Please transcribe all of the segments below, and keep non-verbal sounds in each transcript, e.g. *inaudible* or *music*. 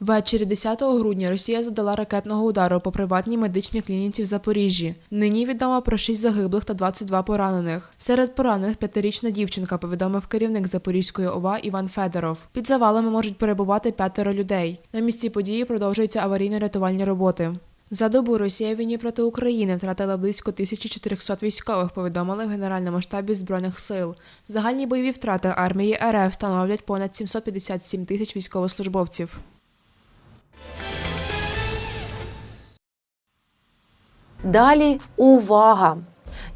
Ввечері 10 грудня Росія задала ракетного удару по приватній медичній клініці в Запоріжжі. Нині відомо про 6 загиблих та 22 поранених. Серед поранених п'ятирічна дівчинка, повідомив керівник Запорізької ОВА Іван Федоров. Під завалами можуть перебувати п'ятеро людей. На місці події продовжуються аварійно-рятувальні роботи. За добу Росія війні проти України втратила близько 1400 військових, повідомили в Генеральному штабі збройних сил. Загальні бойові втрати армії РФ становлять понад 757 тисяч військовослужбовців. Далі увага!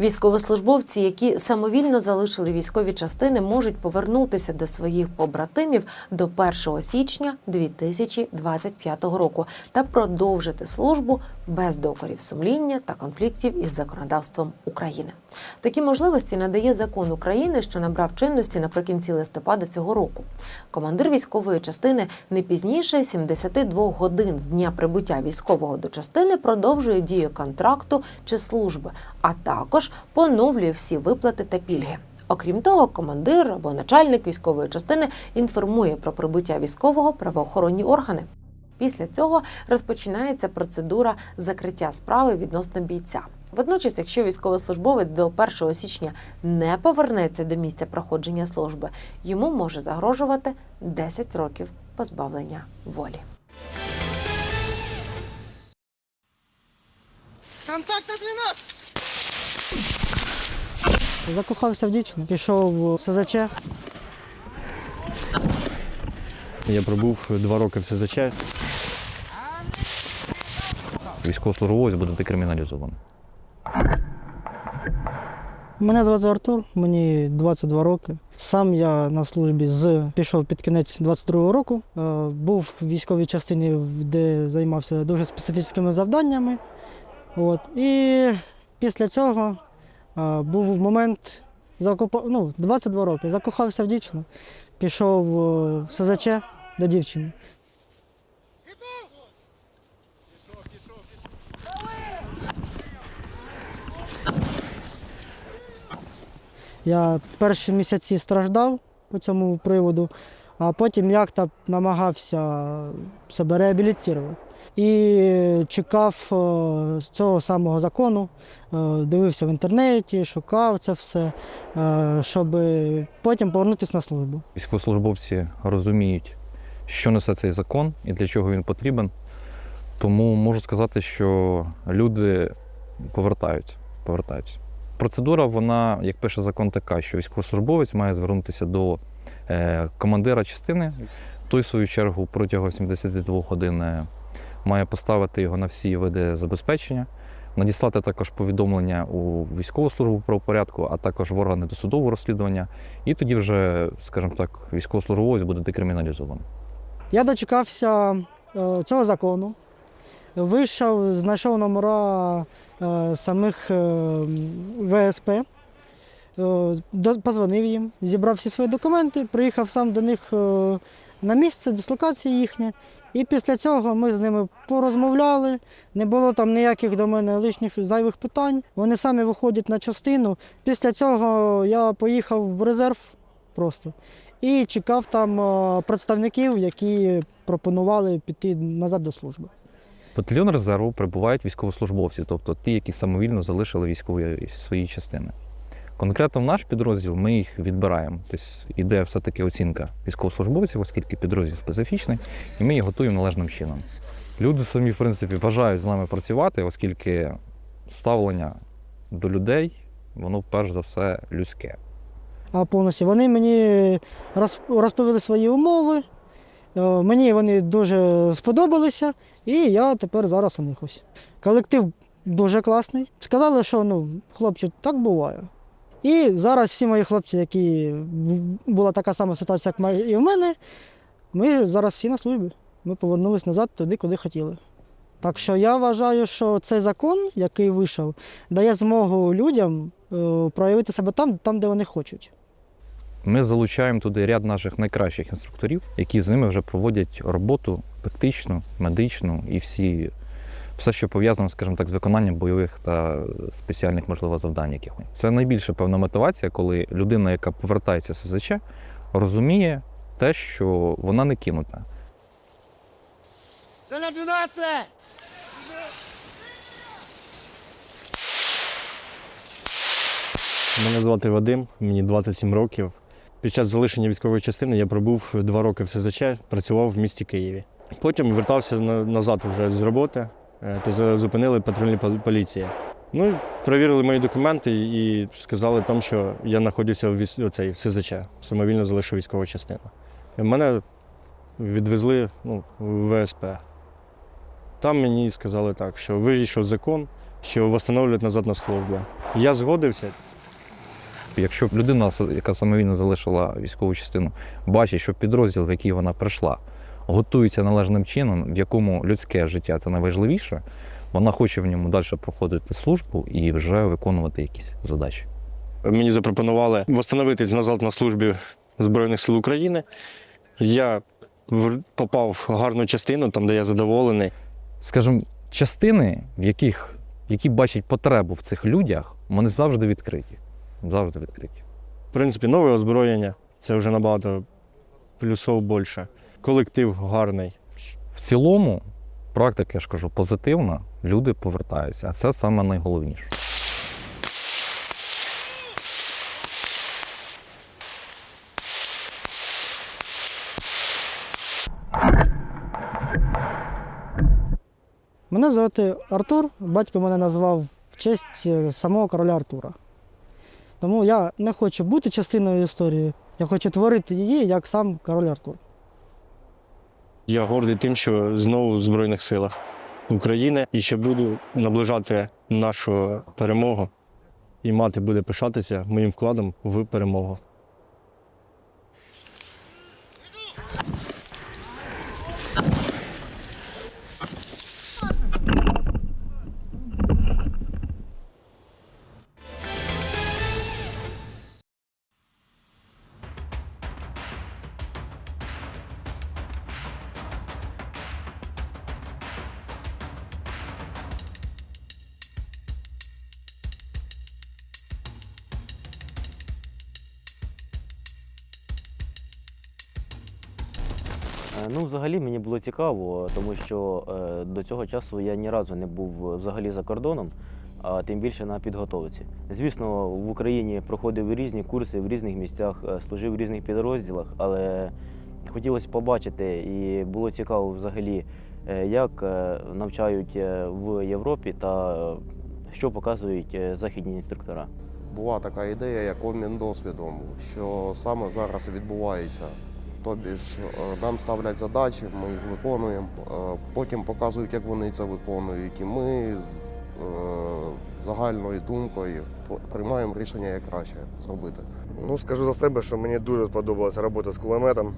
Військовослужбовці, які самовільно залишили військові частини, можуть повернутися до своїх побратимів до 1 січня 2025 року та продовжити службу без докорів сумління та конфліктів із законодавством України. Такі можливості надає закон України, що набрав чинності наприкінці листопада цього року. Командир військової частини не пізніше 72 годин з дня прибуття військового до частини продовжує дію контракту чи служби, а також поновлює всі виплати та пільги. Окрім того, командир або начальник військової частини інформує про прибуття військового правоохоронні органи. Після цього розпочинається процедура закриття справи відносно бійця. Водночас, якщо військовослужбовець до 1 січня не повернеться до місця проходження служби, йому може загрожувати 10 років позбавлення волі. Контакт на 12! Закохався в дівчину, пішов в СЗЧ. Я пробув два роки в СЗЧ. Військовослужбовець буде декриміналізований. Мене звати Артур, мені 22 роки. Сам я на службі з пішов під кінець 22-го року. Е, Був в військовій частині, де займався дуже специфічними завданнями. От. І після цього був момент ну, 22 роки. Закохався в дівчину, пішов е, в СЗЧ до дівчини. Я перші місяці страждав по цьому приводу, а потім як-то намагався себе реабілітувати. І чекав е, цього самого закону, е, дивився в інтернеті, шукав це все, е, щоб потім повернутися на службу. Військовослужбовці розуміють, що несе цей закон і для чого він потрібен. Тому можу сказати, що люди повертаються. повертаються. Процедура, вона, як пише закон, така, що військовослужбовець має звернутися до командира частини. Той, в свою чергу, протягом 72 годин має поставити його на всі види забезпечення, надіслати також повідомлення у військову службу правопорядку, а також в органи досудового розслідування. І тоді вже, скажімо так, військовослужбовець буде декриміналізований. Я дочекався е, цього закону, вийшов, знайшов номера е, самих е, ВСП, позвонив їм, зібрав всі свої документи, приїхав сам до них на місце, дислокація їхня. І після цього ми з ними порозмовляли, не було там ніяких до мене лишніх зайвих питань. Вони самі виходять на частину. Після цього я поїхав в резерв просто і чекав там е, представників, які пропонували піти назад до служби. Батальйон резерву прибувають військовослужбовці, тобто ті, які самовільно залишили військові свої частини. Конкретно в наш підрозділ ми їх відбираємо. Тобто іде все-таки оцінка військовослужбовців, оскільки підрозділ специфічний, і ми їх готуємо належним чином. Люди самі, в принципі, бажають з нами працювати, оскільки ставлення до людей, воно перш за все людське. А повністю вони мені розповіли свої умови. е, Мені вони дуже сподобалися, і я тепер зараз у них ось. Колектив дуже класний. Сказали, що ну, хлопче, так буває. І зараз всі мої хлопці, які була така сама ситуація, як і в мене, ми зараз всі на службі. Ми повернулись назад туди, куди хотіли. Так що я вважаю, що цей закон, який вийшов, дає змогу людям е, проявити себе там, там, де вони хочуть. Ми залучаємо туди ряд наших найкращих інструкторів, які з ними вже проводять роботу тактичну, медичну і всі, все, що пов'язано, скажімо так, з виконанням бойових та спеціальних, можливо, завдань якихось. Це найбільша певна мотивація, коли людина, яка повертається з СЗЧ, розуміє те, що вона не кинута. Це на 12! Мене звати Вадим, мені 27 років. Під час залишення військової частини я пробув два роки в СЗЧ, працював в місті Києві. Потім вертався на- назад вже з роботи, то зупинили патрульні поліції. Ну, перевірили мої документи і сказали там, що я знаходжуся в, віс- оцей, в СЗЧ, самовільно залишив військову частину. І мене відвезли ну, в ВСП. Там мені сказали так, що вийшов закон, що встановлюють назад на службу. Я згодився, Якщо людина, яка самовільно залишила військову частину, бачить, що підрозділ, в який вона прийшла, готується належним чином, в якому людське життя це найважливіше, вона хоче в ньому далі проходити службу і вже виконувати якісь задачі. Мені запропонували встановитись назад на службі Збройних сил України. Я попав в гарну частину, там, де я задоволений. Скажімо, частини, в яких які бачать потребу в цих людях, вони завжди відкриті. Завжди відкриті. В принципі, нове озброєння це вже набагато плюсов більше. Колектив гарний. В цілому, практика, я ж кажу, позитивна, люди повертаються, а це саме найголовніше. Мене звати Артур, батько мене назвав в честь е, самого короля Артура. Тому я не хочу бути частиною історії, я хочу творити її як сам король Артур. Я гордий тим, що знову в Збройних силах України і що буду наближати нашу перемогу. І мати буде пишатися моїм вкладом в перемогу. Ну, взагалі мені було цікаво, тому що е, до цього часу я ні разу не був взагалі за кордоном, а тим більше на підготовці. Звісно, в Україні проходив різні курси в різних місцях, е, служив в різних підрозділах, але хотілося побачити і було цікаво взагалі, е, як е, навчають е, в Європі та е, що показують е, західні інструктора. була така ідея, як обмін досвідом, що саме зараз відбувається. Тобі ж е, нам ставлять задачі, ми їх виконуємо, е, потім показують, як вони це виконують, і ми з е, загальною думкою приймаємо рішення, як краще зробити. Ну, скажу за себе, що мені дуже сподобалася робота з кулеметом.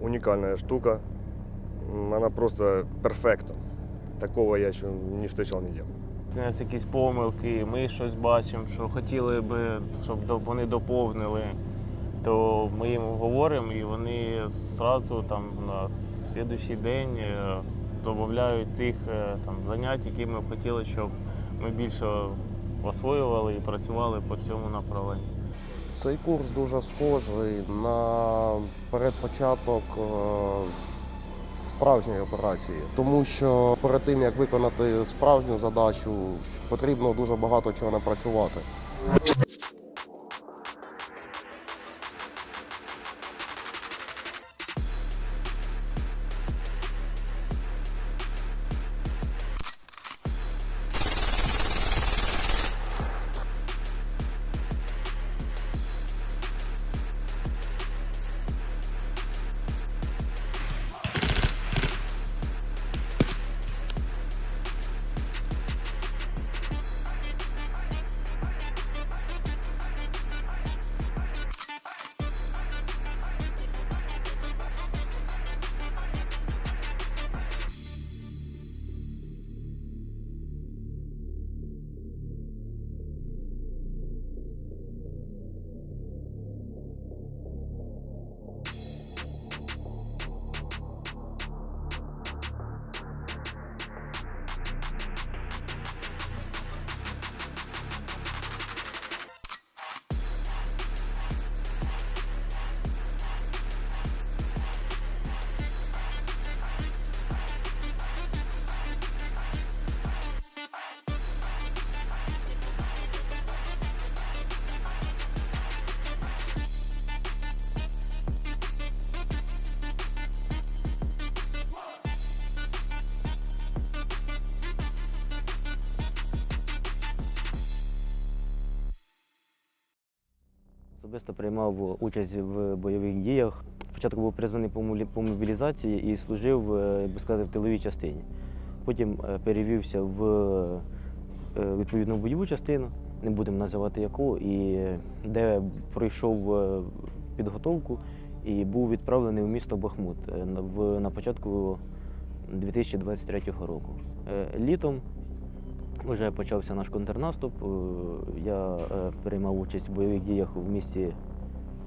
Унікальна штука. Вона просто перфектна. Такого я ще не зустрічав ніде. У нас якісь помилки, ми щось бачимо, що хотіли би, щоб вони доповнили, то ми їм говоримо і вони одразу там на слідуючий день е, додають тих е, там, занять, які ми хотіли, щоб ми більше освоювали і працювали по цьому направленню. Цей курс дуже схожий на передпочаток е, справжньої операції, тому що перед тим як виконати справжню задачу, потрібно дуже багато чого напрацювати. Особисто приймав участь в бойових діях. Спочатку був призваний по мобілізації і служив, е, як би сказати, в тиловій частині. Потім е, перевівся в е, відповідну бойову частину, не будемо називати яку, і де пройшов підготовку і був відправлений у місто Бахмут в, на початку 2023 року. Літом вже почався наш контрнаступ. Е, Я е, приймав участь в бойових діях в місті,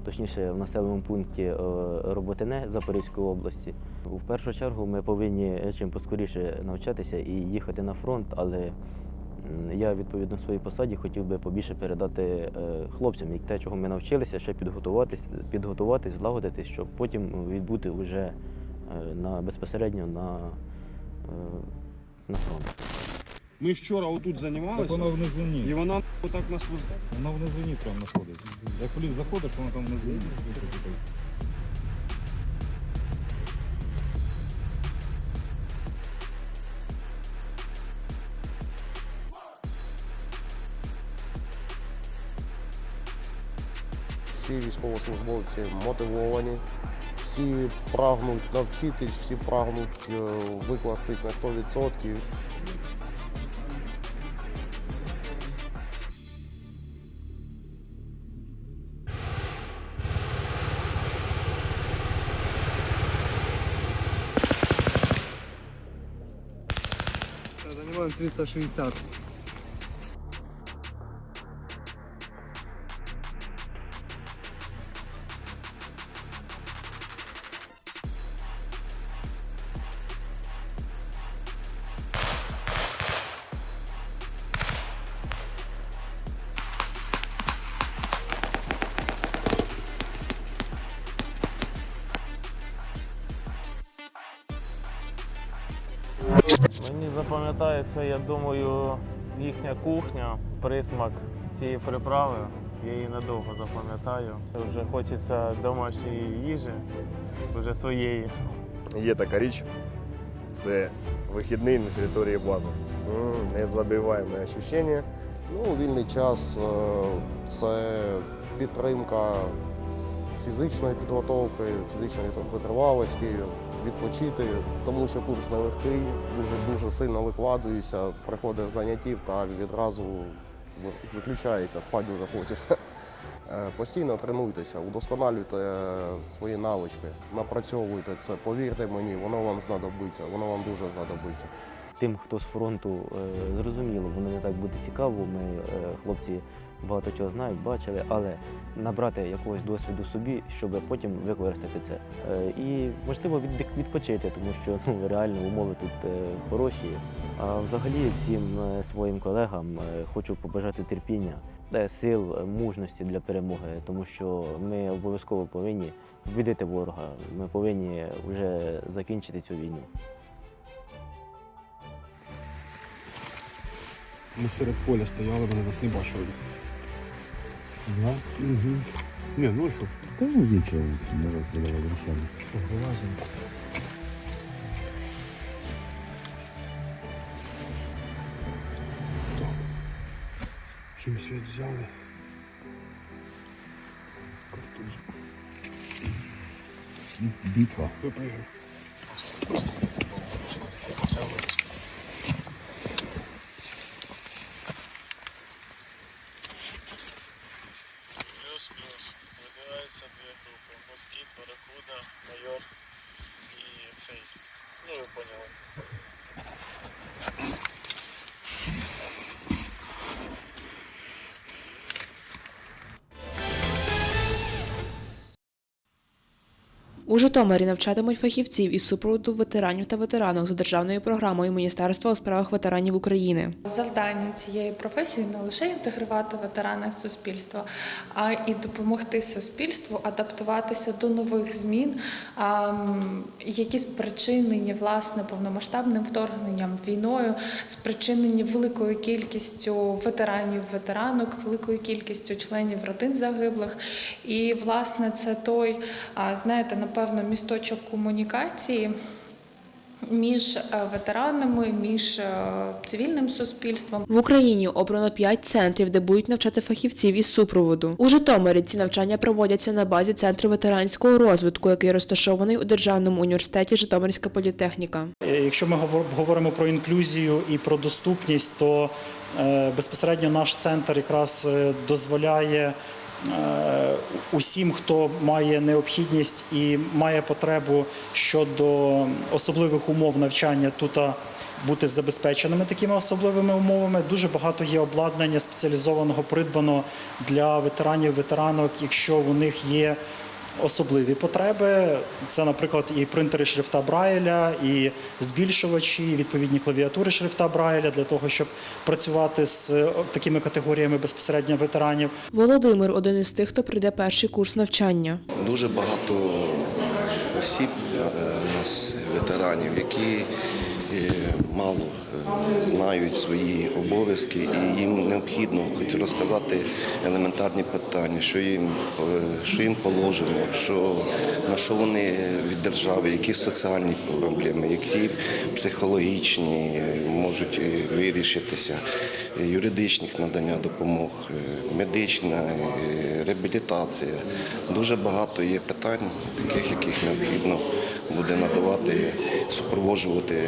точніше в населеному пункті е, Роботине Запорізької області. В першу чергу ми повинні чим поскоріше навчатися і їхати на фронт, але я відповідно своїй посаді хотів би побільше передати хлопцям як те, чого ми навчилися, ще підготуватись, підготуватись, злагодитись, щоб потім відбути вже на безпосередньо на, на фронт. Ми вчора отут займалися. Так вона в низині. І вона отак нас воз- Вона в низині прямо знаходиться. Як в ліс заходиш, вона там в низині. Всі військовослужбовці мотивовані, всі прагнуть навчитись, всі прагнуть е, викластись на 100%. Занимаем 360. Запам'ятається, я думаю, їхня кухня, присмак тієї приправи. Я її надовго запам'ятаю. Вже хочеться домашньої їжі, вже своєї. Є така річ, це вихідний на території бази. М, Незабиваєме ощущення. Ну, вільний час е, це підтримка фізичної підготовки, фізичної витривалості, відпочити, тому що курс нелегкий, дуже дуже сильно викладується, приходиш заняттів та відразу ви- виключаєшся, спати дуже хочеш. *laughs* Е, Постійно тренуйтеся, удосконалюйте е, свої навички, напрацьовуйте це. Повірте мені, воно вам знадобиться, воно вам дуже знадобиться. Тим, хто з фронту, е, зрозуміло, воно не так буде цікаво. Ми, хлопці, багато чого знають, бачили, але набрати якогось досвіду собі, щоб потім використати це. Е, І можливо відпочити, тому що ну, реально умови тут е, хороші. А взагалі всім е, своїм колегам хочу побажати терпіння, сил, мужності для перемоги, тому що ми обов'язково повинні побідити ворога. Ми повинні вже закінчити цю війну. Ми серед поля стояли, вони нас не бачили. Да? Угу. Ні, ну що? Та ну нічого, може, буде вирішати. Що, вилазимо? Так. Хім світ взяли. Картуз. Битва. У Житомирі навчатимуть фахівців із супроводу ветеранів та ветеранок за державною програмою Міністерства у справах ветеранів України. Завдання цієї професії не лише інтегрувати ветерана з суспільства, а і допомогти суспільству адаптуватися до нових змін, які спричинені власне повномасштабним вторгненням, війною, спричинені великою кількістю ветеранів, ветеранок, великою кількістю членів родин загиблих. І власне це той, знаєте, напевно, місточок комунікації між е, ветеранами, між е, цивільним суспільством. В Україні обрано 5 центрів, де будуть навчати фахівців із супроводу. У Житомирі ці навчання проводяться на базі центру ветеранського розвитку, який розташований у Державному університеті Житомирська політехніка. Е, Якщо ми говоримо про інклюзію і про доступність, то безпосередньо наш центр якраз дозволяє усім, хто має необхідність і має потребу щодо особливих умов навчання тут бути забезпеченими такими особливими умовами. Дуже багато є обладнання спеціалізованого придбано для ветеранів, ветеранок, якщо у них є особливі потреби. Це, наприклад, і принтери шрифта Брайля, і збільшувачі, і відповідні клавіатури шрифта Брайля для того, щоб працювати з е, такими категоріями безпосередньо ветеранів. Володимир один із тих, хто прийде перший курс навчання. Дуже багато осіб е, у нас ветеранів, які е, мало е, знають свої обов'язки, і їм необхідно хоч розказати елементарні питання, що їм, е, що їм положено, що, на що вони від держави, які соціальні проблеми, які психологічні е, можуть вирішитися, юридичних надання допомог, медична реабілітація. Дуже багато є питань, таких, яких необхідно буде надавати, супроводжувати.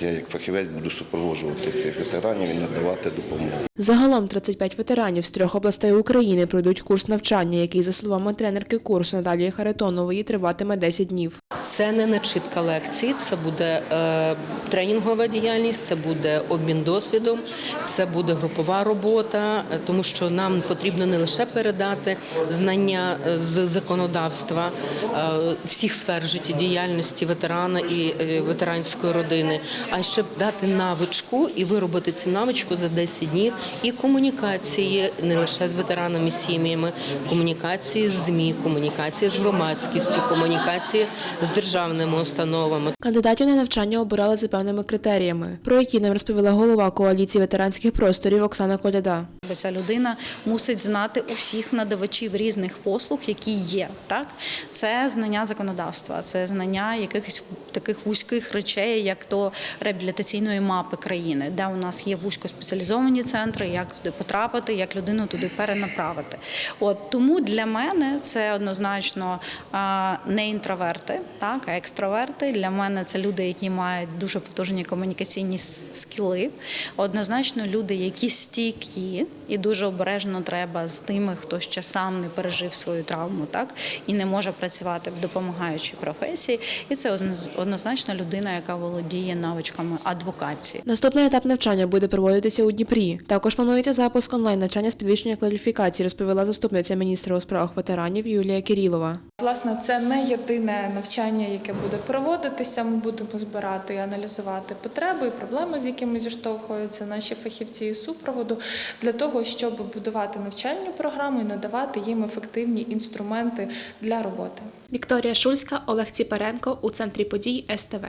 Я як фахівець буду супроводжувати цих ветеранів і надавати допомогу. Загалом 35 ветеранів з трьох областей України пройдуть курс навчання, який, за словами тренерки курсу Наталії Харитонової, триватиме 10 днів. Це не начитка лекцій, це буде е, тренінгова діяльність, це буде обмін досвідом, це буде групова робота, е, тому що нам потрібно не лише передати знання е, з законодавства е, всіх сфер життєдіяльності ветерана і ветеранської родини, а ще дати навичку і виробити цю навичку за 10 днів і комунікації не лише з ветеранами, сім'ями, комунікації з ЗМІ, комунікації з громадськістю, комунікації з державними установами. Кандидатів на навчання обирали за певними критеріями, про які нам розповіла голова коаліції ветеранських просторів Оксана Коляда. Бо ця людина мусить знати усіх надавачів різних послуг, які є. Так це знання законодавства, це знання якихось таких вузьких речей, як то реабілітаційної мапи країни, де у нас є вузькоспеціалізовані центри, як туди потрапити, як людину туди перенаправити. От тому для мене це однозначно не інтроверти, так а екстраверти. Для мене це люди, які мають дуже потужні комунікаційні скіли. Однозначно, люди, які стійкі, і дуже обережно треба з тими, хто ще сам не пережив свою травму, так і не може працювати в допомагаючій професії. І це однозначно людина, яка володіє навичками адвокації. Наступний етап навчання буде проводитися у Дніпрі. Також планується запуск онлайн навчання з підвищення кваліфікації, розповіла заступниця міністра у справах ветеранів Юлія Кирилова. Власне, це не єдине навчання, яке буде проводитися. Ми будемо збирати і аналізувати потреби і проблеми, з якими зіштовхуються наші фахівці із супроводу, для того, щоб будувати навчальну програму і надавати їм ефективні інструменти для роботи. Вікторія Шульська, Олег Ціпаренко у центрі подій СТВ.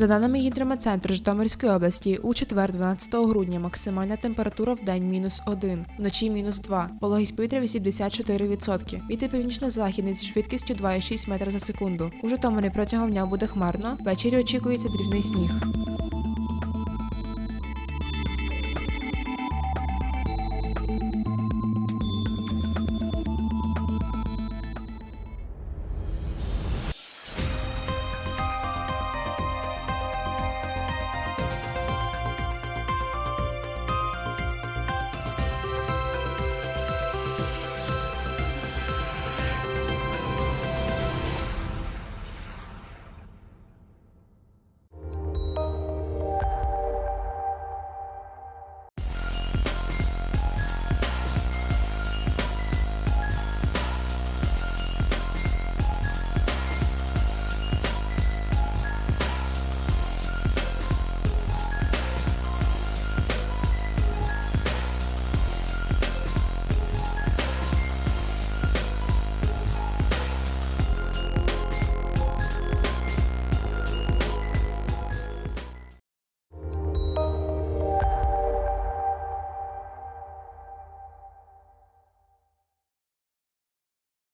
За даними гідрометцентру Житомирської області, у четвер, 12 грудня, максимальна температура в день мінус 1, вночі мінус 2, вологість повітря 84%. Вітер північно-західний зі швидкістю 2,6 метра за секунду. У Житомирі протягом дня буде хмарно, ввечері очікується дрібний сніг.